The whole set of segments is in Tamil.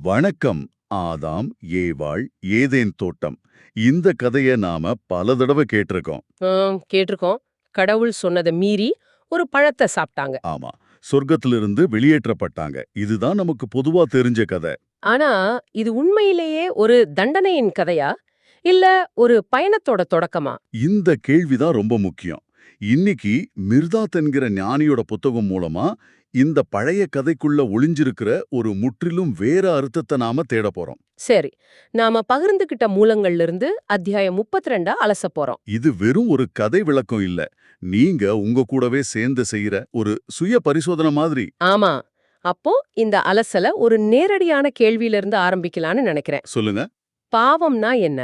வணக்கம் ஆதாம் ஏவாள் ஏதேன் தோட்டம். இந்த கதைய நாம பல தடவை கேட்டிருக்கோம். கேட்டிருக்கோம். கடவுள் சொன்னதை மீறி ஒரு பழத்தை சாப்பிட்டாங்க. ஆமா சொர்க்கத்திலிருந்து வெளியேற்றப்பட்டாங்க. இதுதான் நமக்கு பொதுவா தெரிஞ்ச கதை. ஆனா இது உண்மையிலேயே ஒரு தண்டனையின் கதையா? இல்ல ஒரு பயணத்தோட தொடக்கமா? இந்த கேள்விதான் ரொம்ப முக்கியம். இன்னைக்கு மிர்தாத் என்கிற ஞானியோட புத்தகம் மூலமா இந்த பழைய கதைக்குள்ள ஒளிஞ்சிருக்கிற ஒரு முற்றிலும் வேற அர்த்தத்தை நாம தேட போறோம். சரி நாம பகிர்ந்துகிட்ட மூலங்கள்ல இருந்து அத்தியாயம் முப்பத்தி ரெண்டா அலச போறோம். இது வெறும் ஒரு கதை விளக்கம் இல்ல. நீங்க உங்க கூடவே சேர்ந்து செய்யற ஒரு சுய பரிசோதனை மாதிரி. ஆமா. அப்போ இந்த அலசல ஒரு நேரடியான கேள்வியில இருந்து ஆரம்பிக்கலாம்னு நினைக்கிறேன். சொல்லுங்க. பாவம்னா என்ன?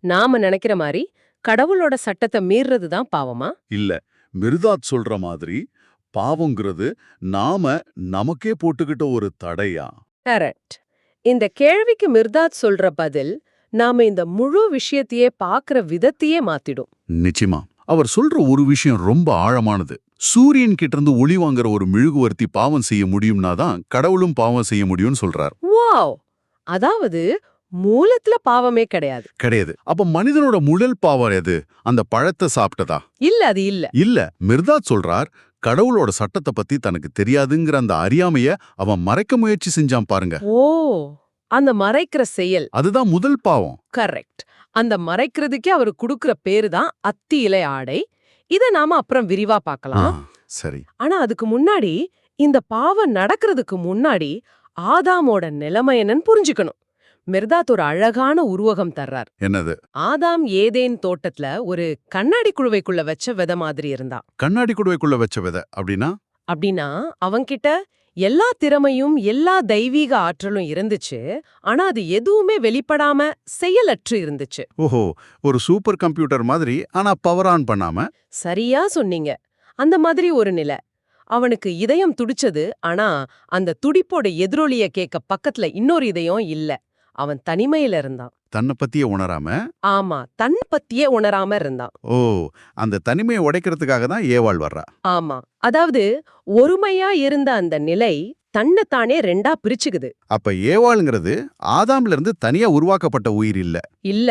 நாம நினைக்கிற மாதிரி கடவுளோட சட்டத்தை மீறுறது தான் பாவமா? இல்ல மிர்தாத் சொல்ற மாதிரி பாவங்கிறது நாம நமக்கே போட்டுக்கிட்ட ஒரு தடையா? கரெக்ட். இந்த கேள்விக்கு மிர்தாத் சொல்ற பதில் நாம இந்த முழு விஷயத்தையே பார்க்கிற விதத்தையே மாத்திடும். நிச்சயமா. அவர் சொல்ற ஒரு விஷயம் ரொம்ப ஆழமானது. சூரியன் கிட்ட இருந்து ஒளி வாங்குற ஒரு மெழுகுவர்த்தி பாவம் செய்ய முடியும்னா தான் கடவுளும் பாவம் செய்ய முடியும்னு சொல்றார். வாவ்! அதாவது மூலத்துல பாவமே கிடையாது. கிடையாது. அப்ப மனிதனோட முதல் பாவம் எது? அந்த பழத்தை சாப்பிட்டதா? இல்ல அது இல்ல. இல்ல மிர்தாத் சொல்றார் கடவுளோட சட்டத்தை பத்தி தனக்கு தெரியாதுங்கிற அந்த அறியாமைய அவன் மறைக்க முயற்சி செஞ்சான் பாருங்க. ஓ அந்த மறைக்கிற செயல். அதுதான் முதல் பாவம். கரெக்ட். அந்த மறைக்கிறதுக்கே அவர் குடுக்கிற பேரு தான் அத்தி இலை ஆடை. இத நாம அப்புறம் விரிவா பார்க்கலாம். சரி. ஆனா அதுக்கு முன்னாடி இந்த பாவம் நடக்கிறதுக்கு முன்னாடி ஆதாமோட நிலைமை என்னன்னு புரிஞ்சுக்கணும். மிர்தாத் ஒரு அழகான உருவகம் தர்றார். என்னது? ஆதாம் ஏதேன் தோட்டத்துல ஒரு கண்ணாடி குழுவைக்குள்ள வச்ச விதை மாதிரி இருந்தான் கண்ணாடி குடுவைக்குள்ள வச்ச விதை அப்படின்னா? அப்படின்னா அவன்கிட்ட எல்லா திறமையும் எல்லா தெய்வீக ஆற்றலும் இருந்துச்சு. ஆனா அது எதுவுமே வெளிப்படாம செயலற்று இருந்துச்சு. ஓஹோ ஒரு சூப்பர் கம்ப்யூட்டர் மாதிரி ஆனா பவர் ஆன் பண்ணாம? சரியா சொன்னீங்க. அந்த மாதிரி ஒரு நிலை. அவனுக்கு இதயம் துடிச்சது ஆனா அந்த துடிப்போட எதிரொலிய கேட்க பக்கத்துல இன்னொரு இதயம் இல்ல. அவன் தனிமையில இருந்தான். தன்னை பத்தியே உணராம? ஆமா தன் பத்தியே உணராம இருந்தான். ஓ அந்த தனிமையை உடைக்கிறதுக்காக தான் ஏவாள் வர்றா? ஆமா அதாவது ஒருமையா இருந்த அந்த நிலை தன்னைத்தானே ரெண்டா பிரிச்சுக்குது. அப்ப ஏவாளுங்கிறது ஆதாம்ல இருந்து தனியா உருவாக்கப்பட்ட உயிர் இல்ல. இல்ல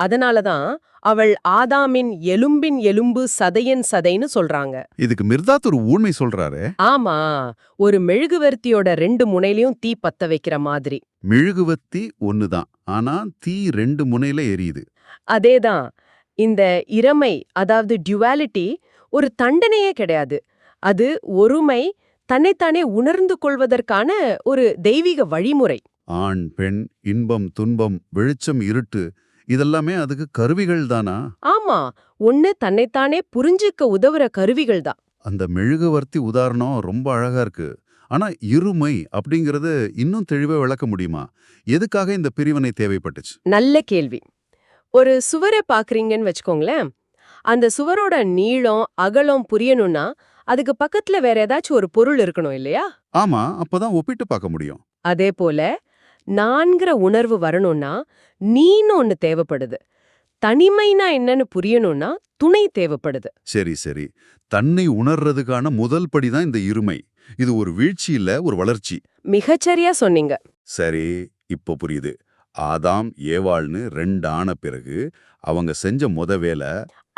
அதனாலதான் அவள் ஆதாமின் எலும்பின் எலும்பு சதையின் சதைன்னு சொல்றாங்க. இதுக்கு மிர்தாத் ஒரு ஊழ்மை சொல்றாரு. ஆமா ஒரு மெழுகுவர்த்தியோட ரெண்டு முனையிலயும் தீ பத்த வைக்கிற மாதிரி. மெழுகுவத்தி ஒண்ணுதான் ஆனா தீ ரெண்டு முனையில எரியுது. அதேதான் இந்த இறமை அதாவது டியூவாலிட்டி ஒரு தண்டனையே கிடையாது. அது ஒருமை தன்னைத்தானே உணர்ந்து கொள்வதற்கான ஒரு தெய்வீக வழிமுறை. ஆண் பெண் இன்பம் துன்பம் வெளிச்சம் இருட்டு இதெல்லாமே அதுக்கு கருவிகள் தானா? ஆமா. ஒண்ணு தன்னைத்தானே புரிஞ்சுக்க உதவுற கருவிகள் தான். அந்த மெழுகுவர்த்தி உதாரணம் ரொம்ப அழகா இருக்கு. ஆனா இருமை அப்படிங்கறது இன்னும் தெளிவா விளக்க முடியுமா? எதுக்காக இந்த பிரிவினை தேவைப்பட்டுச்சு? நல்ல கேள்வி. ஒரு சுவரை பாக்குறீங்கன்னு வச்சுக்கோங்களேன். அந்த சுவரோட நீளம் அகலம் புரியணும்னா அதுக்கு பக்கத்துல வேற ஏதாச்சும் ஒரு பொருள் இருக்கணும் இல்லையா? ஆமா. அப்பதான் ஒப்பிட்டு பார்க்க முடியும். அதே போல நான்கிற உணர்வு வரணும்னா நீன்னு ஒண்ணு தேவைப்படுது. தனிமைனா என்னன்னு புரியணும்னா துணை தேவைப்படுது. சரி சரி. தன்னை உணர்றதுக்கான முதல் படிதான் இந்த இருமை. இது ஒரு வீழ்ச்சி இல்ல ஒரு வளர்ச்சி. மிகச்சரியா சொன்னீங்க. சரி இப்போ புரியுது. ஆதாம் ஏவாள்னு ரெண்டு ஆன பிறகு அவங்க செஞ்ச முத வேலை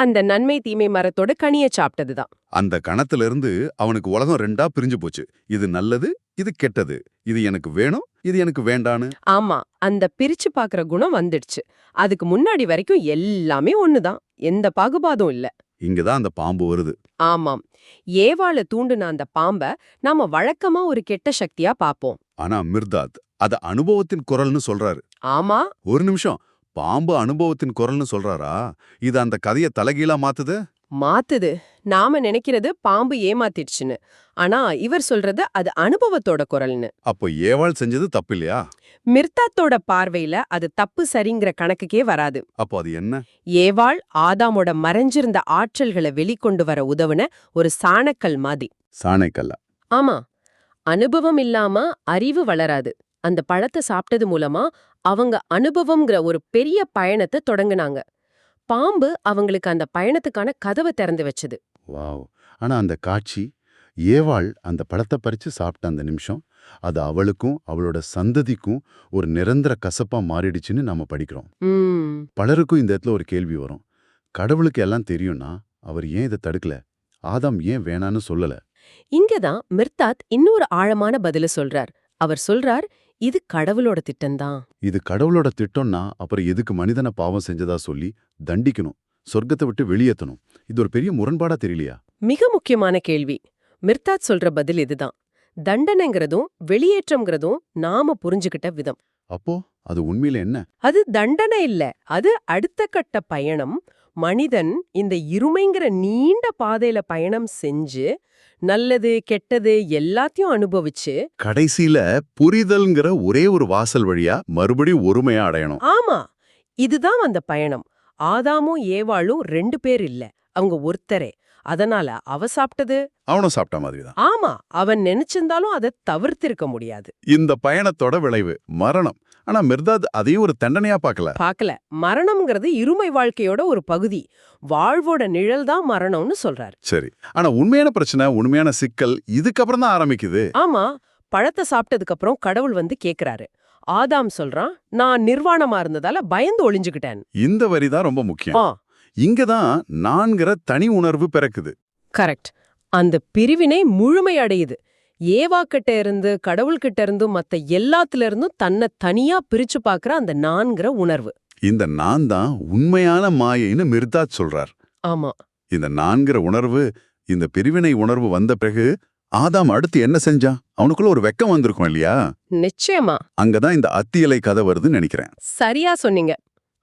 அந்த நன்மை தீமை மரத்தோட கனிய சாப்பிட்டதுதான். அந்த கணத்துல இருந்து அவனுக்கு உலகம் ரெண்டா பிரிஞ்சு போச்சு. இது நல்லது இது கெட்டது. இது எனக்கு வேணும் இது எனக்கு வேண்டான்னு. ஆமா அந்த பிரிச்சு பாக்குற குணம் வந்துடுச்சு. அதுக்கு முன்னாடி வரைக்கும் எல்லாமே ஒண்ணுதான். எந்த பாகுபாதும் இல்ல. இங்கதான் அந்த பாம்பு வருது. ஆமாம். ஏவாள தூண்டுன அந்த பாம்ப நாம வழக்கமா ஒரு கெட்ட சக்தியா பாப்போம். ஆனா மிர்தாத் அத அனுபவத்தின் குரல்னு சொல்றாரு. ஆமா. ஒரு நிமிஷம் பாம்பு அனுபவத்தின் குரல்னு சொல்றாரா? இது அந்த கதைய தலைகீழா மாத்துது? மாத்துது. நாம நினைக்கிறது பாம்பு ஏமாத்திடுச்சுன்னு. ஆனா இவர் சொல்றது அது அனுபவத்தோட குரல்னு. அப்போ ஏவாள் செஞ்சது தப்பு இல்லையா மிர்தாத்தோட பார்வையில அது தப்பு சரிங்கிற கணக்குக்கே வராது. அப்போ அது என்ன? ஏவாள் ஆதாமோட மறைஞ்சிருந்த ஆற்றல்களை வெளிக்கொண்டு வர உதவுன ஒரு சாணக்கல் மாதிரி. சாணைக்கல்ல. ஆமா. அனுபவம் இல்லாம அறிவு வளராது. அந்த பழத்தை சாப்பிட்டது மூலமா அவங்க அனுபவம்ங்கிற ஒரு பெரிய பயணத்தை தொடங்குனாங்க. பாம்பு அவங்களுக்கு அந்த பயணத்துக்கான கதவை திறந்து வச்சது. வாவ். ஆனா அந்த காட்சி ஏவாள் அந்த பழத்தை பறிச்சு சாப்பிட்ட அந்த நிமிஷம் அது அவளுக்கும் அவளோட சந்ததிக்கும் ஒரு நிரந்தர கசப்பா மாறிடுச்சுன்னு நாம படிக்கிறோம். பலருக்கும் இந்த இடத்துல ஒரு கேள்வி வரும். கடவுளுக்கு எல்லாம் தெரியும்னா அவர் ஏன் இதை தடுக்கல? ஆதாம் ஏன் வேணான்னு சொல்லல? இங்கதான் மிர்தாத் இன்னொரு ஆழமான பதில சொல்றார். அவர் சொல்றார் இது கடவுளோட திட்டம்தான் இது கடவுளோட திட்டம்னா அப்புறம் எதுக்கு மனிதனை பாவம் செஞ்சதா சொல்லி தண்டிக்கணும் சொர்க்கத்தை விட்டு வெளியேத்தணும். இது ஒரு பெரிய முரண்பாடா தெரியலையா? மிக முக்கியமான கேள்வி. மிர்தாத் சொல்ற பதில் இதுதான் தண்டனைங்கிறதும் வெளியேற்றம்ங்கிறதும் நாம புரிஞ்சுகிட்ட விதம். அப்போ அது உண்மையில என்ன? அது தண்டனை இல்ல. அது அடுத்த கட்ட பயணம். மனிதன் இந்த இருமைங்கிற நீண்ட பாதையில பயணம் செஞ்சு நல்லது கெட்டது எல்லாத்தையும் அனுபவிச்சு கடைசியில புரிதல்ங்கிற ஒரே ஒரு வாசல் வழியா மறுபடியும் ஒருமையா அடையணும். ஆமா இதுதான் அந்த பயணம். ஆதாமும் ஏவாளும் ரெண்டு பேர் இல்ல. அவங்க ஒருத்தரே. அதனால அவ சாப்பிட்டது? அவனும் சாப்பிட்ட மாதிரிதான். ஆமா அவன் நினைச்சிருந்தாலும் அதை தவிர்த்திருக்க முடியாது. இந்த பயணத்தோட விளைவு மரணம். ஆனா மிர்தாத் அதையும் ஒரு தண்டனையா பார்க்கல. பார்க்கல. மரணம்ங்கிறது இருமை வாழ்க்கையோட ஒரு பகுதி. வாழ்வோட நிழல் தான் மரணம்னு சொல்றாரு. சரி. ஆனா உண்மையான பிரச்சனை உண்மையான சிக்கல் இதுக்கப்புறம் தான் ஆரம்பிக்குது. ஆமா. பழத்தை சாப்பிட்டதுக்கு அப்புறம் கடவுள் வந்து கேக்குறாரு. ஆதாம் சொல்றான் நான் நிர்வாணமா இருந்ததால பயந்து ஒளிஞ்சுக்கிட்டேன். இந்த வரி தான் ரொம்ப முக்கியம். இங்கதான் நான்கிற தனி உணர்வு பிறக்குது. கரெக்ட். அந்த பிரிவினை முழுமை அடையுது. ஏவா கிட்ட இருந்து கடவுள் கிட்ட இருந்து மத்த எல்லாத்துல இருந்தும் தன்னை தனியா பிரிச்சு பார்க்கற அந்த நான்கிற உணர்வு. இந்த நான் தான் உண்மையான மாயைன்னு மிர்தாத் சொல்றார். ஆமா. இந்த நான்கிற உணர்வு இந்த பிரிவினை உணர்வு வந்த பிறகு ஆதாம் அடுத்து என்ன செஞ்சான்? அவனுக்குள்ள ஒரு வெக்கம் வந்திருக்கும் இல்லையா? நிச்சயமா. அங்கதான் இந்த அத்தியலை கதை வருதுன்னு நினைக்கிறேன். சரியா சொன்னீங்க.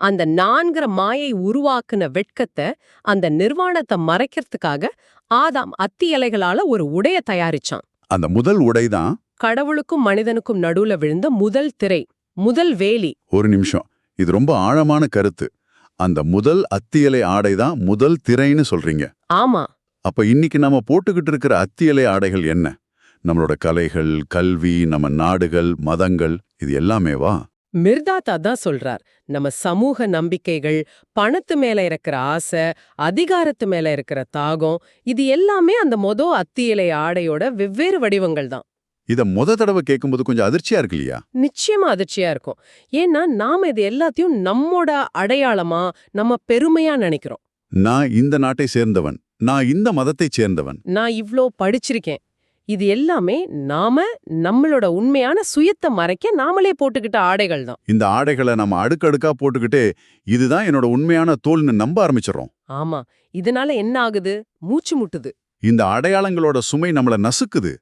அந்த நான்கிற மாயை உருவாக்குன வெட்கத்தை அந்த நிர்வாணத்தை மறைக்கிறதுக்காக ஆதாம் அத்தி இலைகளால ஒரு உடைய தயாரிச்சான். அந்த முதல் உடைதான் கடவுளுக்கும் மனிதனுக்கும் நடுவுல விழுந்த முதல் திரை முதல் வேலி. ஒரு நிமிஷம். இது ரொம்ப ஆழமான கருத்து. அந்த முதல் அத்தியலை ஆடைதான் முதல் திரைன்னு சொல்றீங்க. ஆமா. அப்ப இன்னைக்கு நம்ம போட்டுக்கிட்டு இருக்கிற அத்தியலை ஆடைகள் என்ன? நம்மளோட கலைகள் கல்வி நம்ம நாடுகள் மதங்கள் இது எல்லாமேவா? மிர்தாத் அதான் சொல்றார் நம்ம சமூக நம்பிக்கைகள் பணத்து மேல இருக்கிற ஆசை அதிகாரத்து மேல இருக்கிற தாகம் இது எல்லாமே அந்த மொத அத்தி இலை ஆடையோட வெவ்வேறு வடிவங்கள் தான். இத முத தடவை கேட்கும்போது கொஞ்சம் அதிர்ச்சியா இருக்கு இல்லையா? நிச்சயமா அதிர்ச்சியா இருக்கும். ஏன்னா நாம இது எல்லாத்தையும் நம்மோட அடையாளமா நம்ம பெருமையா நினைக்கிறோம். நான் இந்த நாட்டை சேர்ந்தவன். நான் இந்த மதத்தைச் சேர்ந்தவன். நான் இவ்ளோ படிச்சிருக்கேன். இது எல்லாமே நாம நம்மளோட உண்மையான சுயத்தை மறைக்க நாமளே போட்டுக்கிட்ட ஆடைகள் தான். இந்த ஆடைகளை நம்ம அடுக்கடுக்கா போட்டுக்கிட்டு இதுதான் என்னோட உண்மையான தோல்னு நம்ப ஆரம்பிச்சிடுறோம். ஆமா. இதனால என்ன ஆகுது? மூச்சு முட்டுது. இந்த அடையாளங்களோட சுமை நம்மள நசுக்குது.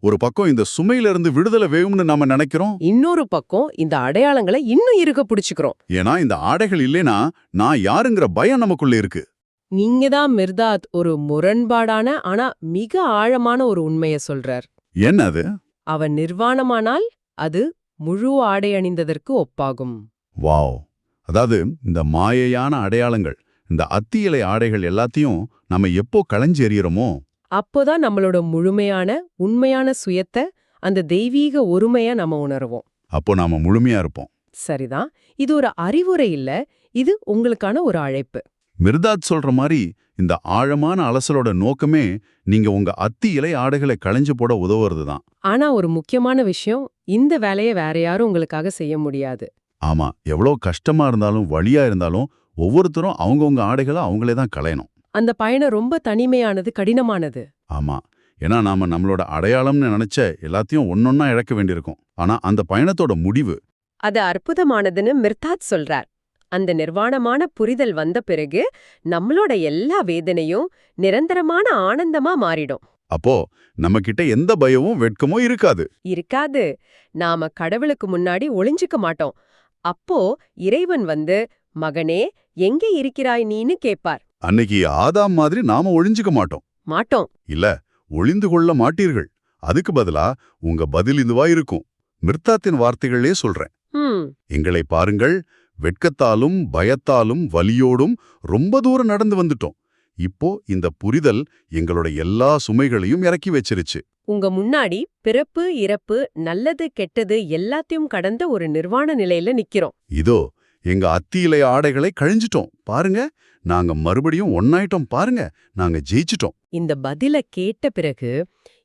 ஒரு பக்கம் இந்த சுமையில இருந்து விடுதலை வேணும்னு நாம நினைக்கிறோம். இன்னொரு பக்கம் இந்த அடையாளங்களை இன்னும் இருக்க பிடிச்சுக்கிறோம். ஏன்னா இந்த ஆடைகள் இல்லைனா நான் யாருங்கிற பயம் நமக்குள்ள இருக்கு. நீங்க தான் மிர்தாத் ஒரு முரண்பாடான ஆனா மிக ஆழமான ஒரு உண்மைய சொல்றார். என்ன அது அவன் நிர்வாணமானால் அது முழு ஆடை அணிந்ததற்கு ஒப்பாகும். வாவ். அதாவது இந்த மாயையான அடையாளங்கள் இந்த அத்தியலை ஆடைகள் எல்லாத்தையும் நம்ம எப்போ களைஞ்சு எறியறோமோ அப்போதான் நம்மளோட முழுமையான உண்மையான சுயத்தை அந்த தெய்வீக ஒருமைய நம்ம உணர்வோம். அப்போ நாம முழுமையா இருப்போம். சரிதான். இது ஒரு அறிவுரை இல்ல இது உங்களுக்கான ஒரு அழைப்பு. மிர்தாத் சொல்ற மாதிரி இந்த ஆழமான அலசலோட நோக்கமே நீங்க உங்க அத்தி இலை ஆடைகளை களைஞ்சு போட உதவுறது தான் ஆனா ஒரு முக்கியமான விஷயம் இந்த வேலையை வேற யாரும் உங்களுக்காக செய்ய முடியாது. ஆமா எவ்வளோ கஷ்டமா இருந்தாலும் வழியா இருந்தாலும் ஒவ்வொருத்தரும் அவங்கவங்க ஆடைகளை அவங்களே தான் களையணும். அந்த பயணம் ரொம்ப தனிமையானது கடினமானது. ஆமா ஏன்னா நாம நம்மளோட அடையாளம்னு நினைச்ச எல்லாத்தையும் ஒன்னொன்னா இழக்க வேண்டியிருக்கும். ஆனா அந்த பயணத்தோட முடிவு. அது அற்புதமானதுன்னு மிர்தாத் சொல்றார். அந்த நிர்வாணமான புரிதல் வந்த பிறகு நம்மளோட எல்லா வேதனையும் நிரந்தரமான ஆனந்தமா மாறிடும். அப்போ நம்ம கிட்ட எந்த பயமும் வெட்கமோ இருக்காது. இருக்காது. நாம கடவுளுக்கு முன்னாடி ஒளிஞ்சுக்க மாட்டோம். அப்போ இறைவன் வந்து மகனே எங்கே இருக்கிறாய் நீன்னு கேட்பார். அன்னைக்கு ஆதாம் மாதிரி நாம ஒழிஞ்சுக்க மாட்டோம். மாட்டோம். இல்ல ஒளிந்து கொள்ள மாட்டீர்கள். அதுக்கு பதிலா உங்க பதில் இதுவா இருக்கும். மிர்தாத்தின் வார்த்தைகளே சொல்றேன். எங்களை பாருங்கள் வெட்கத்தாலும் பயத்தாலும் வலியோடும் ரொம்ப தூரம் நடந்து வந்துட்டோம். இப்போ இந்த புரிதல் எங்களோட எல்லா சுமைகளையும் இறக்கி வச்சிருச்சு. உங்க முன்னாடி பிறப்பு இறப்பு நல்லது கெட்டது எல்லாத்தையும் கடந்த ஒரு நிர்வாண நிலையில நிக்கிறோம். இதோ எங்க அத்தியிலை ஆடைகளை கழிஞ்சிட்டோம். பாருங்க நாங்க மறுபடியும் ஒன்னாயிட்டோம் பாருங்க நாங்க ஜெயிச்சிட்டோம். இந்த பதில கேட்ட பிறகு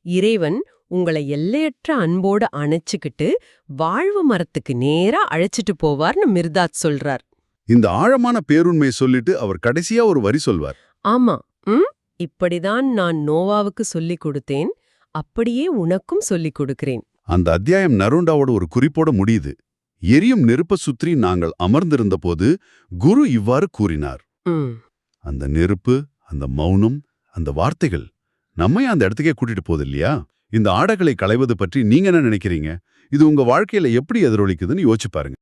இறைவன் உங்களை எல்லையற்ற அன்போட அணைச்சுக்கிட்டு வாழ்வு மரத்துக்கு நேரா அழைச்சிட்டு போவார்னு மிர்தாத் சொல்றார். இந்த ஆழமான பேருண்மையை சொல்லிட்டு அவர் கடைசியா ஒரு வரி சொல்வார். ஆமா ம் இப்படிதான் நான் நோவாவுக்கு சொல்லிக் கொடுத்தேன் அப்படியே உனக்கும் சொல்லிக் கொடுக்கிறேன். அந்த அத்தியாயம் நருண்டாவோட ஒரு குறிப்போட முடியுது. எரியும் நெருப்ப சுற்றி நாங்கள் அமர்ந்திருந்த போது குரு இவ்வாறு கூறினார். அந்த நெருப்பு அந்த மௌனம் அந்த வார்த்தைகள் நம்மை அந்த இடத்துக்கே கூட்டிட்டு போகுது இல்லையா? இந்த ஆடைகளை களைவது பற்றி நீங்க என்ன நினைக்கிறீங்க? இது உங்க வாழ்க்கையில எப்படி எதிரொலிக்குதுன்னு யோசிச்சு பாருங்க.